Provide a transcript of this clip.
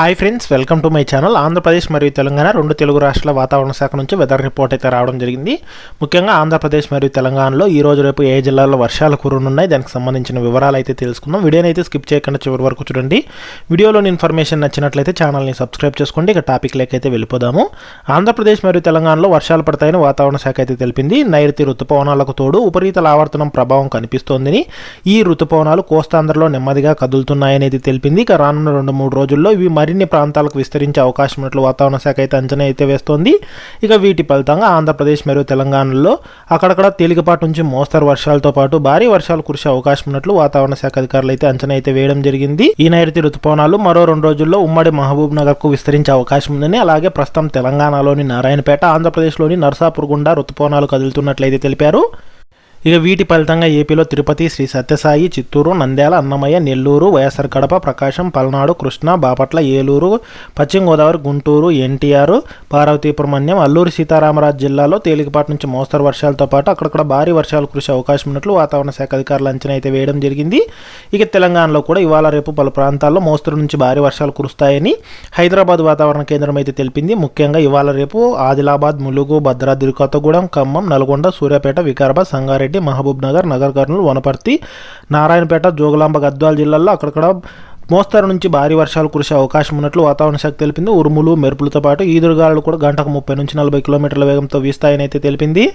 Hi friends welcome to my channel Andhra Pradesh మరియు తెలంగాణ రెండు తెలుగు రాష్ట్రాల వాతావరణ శాఖ నుంచి వెదర్ రిపోర్ట్ అయితే రావడం జరిగింది. ముఖ్యంగా ఆంధ్రప్రదేశ్ మరియు తెలంగాణలో ఈ రోజు రేపు ఏ జిల్లాల్లో వర్షాలు కురునున్నాయి దానికి సంబంధించిన వివరాలు అయితే తెలుసుకుందాం. వీడియోని అయితే స్కిప్ చేయకుండా చివరి వరకు చూడండి. వీడియోలోని ఇన్ఫర్మేషన్ నచ్చినట్లయితే ఛానల్ని సబ్స్క్రైబ్ చేసుకోండి. ఇక టాపిక్ అయితే వెళ్ళిపోదాము. ఆంధ్రప్రదేశ్ మరియు తెలంగాణలో వర్షాలు పడతాయని వాతావరణ శాఖ అయితే తెలిపింది. నైరుతి రుతుపవనాలకు తోడు ఉపరితల ఆవర్తనం ప్రభావం కనిపిస్తోందని ఈ రుతుపవనాలు కోస్తాంధ్రలో నెమ్మదిగా కదులుతున్నాయనేది తెలిపింది. ఇక రానున్న రెండు మూడు రోజుల్లో ఇవి మరిన్ని ప్రాంతాలకు విస్తరించే అవకాశం ఉన్నట్లు వాతావరణ శాఖ అయితే అంచనా అయితే వేస్తోంది. ఇక వీటి ఫలితంగా ఆంధ్రప్రదేశ్ మరియు తెలంగాణలో అక్కడక్కడ తేలికపాటి నుంచి మోస్తరు వర్షాలతో పాటు భారీ వర్షాలు కురిసే అవకాశం ఉన్నట్లు వాతావరణ శాఖ అధికారులు అయితే అంచనా అయితే వేయడం జరిగింది. ఈ నైరుతి రుతుపవనాలు మరో రెండు రోజుల్లో ఉమ్మడి మహబూబ్ నగర్కు విస్తరించే అవకాశం ఉందని అలాగే ప్రస్తుతం తెలంగాణలోని నారాయణపేట ఆంధ్రప్రదేశ్లోని నర్సాపూర్ గుండా రుతుపవనాలు కదులుతున్నట్లయితే తెలిపారు. ఇక వీటి ఫలితంగా ఏపీలో తిరుపతి శ్రీ సత్యసాయి చిత్తూరు నంద్యాల అన్నమయ్య నెల్లూరు వైఎస్ఆర్ కడప ప్రకాశం పల్నాడు కృష్ణా బాపట్ల ఏలూరు పశ్చిమ గోదావరి గుంటూరు ఎన్టీఆర్ పార్వతీపురమణ్యం అల్లూరి సీతారామరాజు జిల్లాలో తేలికపాటి నుంచి మోస్తరు వర్షాలతో పాటు అక్కడక్కడ భారీ వర్షాలు కురిసే అవకాశం ఉన్నట్లు వాతావరణ శాఖ అధికారులు అంచనా అయితే వేయడం జరిగింది. ఇక తెలంగాణలో కూడా ఇవాళ రేపు పలు ప్రాంతాల్లో మోస్తరు నుంచి భారీ వర్షాలు కురుస్తాయని హైదరాబాద్ వాతావరణ కేంద్రం అయితే తెలిపింది. ముఖ్యంగా ఇవాళ రేపు ఆదిలాబాద్ ములుగు భద్రాద్రి కొత్తగూడెం ఖమ్మం నల్గొండ సూర్యాపేట వికారాబాద్ సంగారెడ్డి మహబూబ్ నగర్ నగర్ కర్నూలు వనపర్తి నారాయణపేట జోగులాంబ గద్వాల జిల్లాల్లో అక్కడక్కడ మోస్తరు నుంచి భారీ వర్షాలు కురిసే అవకాశం ఉన్నట్లు వాతావరణ శాఖ తెలిపింది. ఉరుములు మెరుపులతో పాటు ఈదురుగాలు కూడా గంటకు ముప్పై నుంచి నలభై కిలోమీటర్ల వేగంతో వీస్తాయని అయితే తెలిపింది.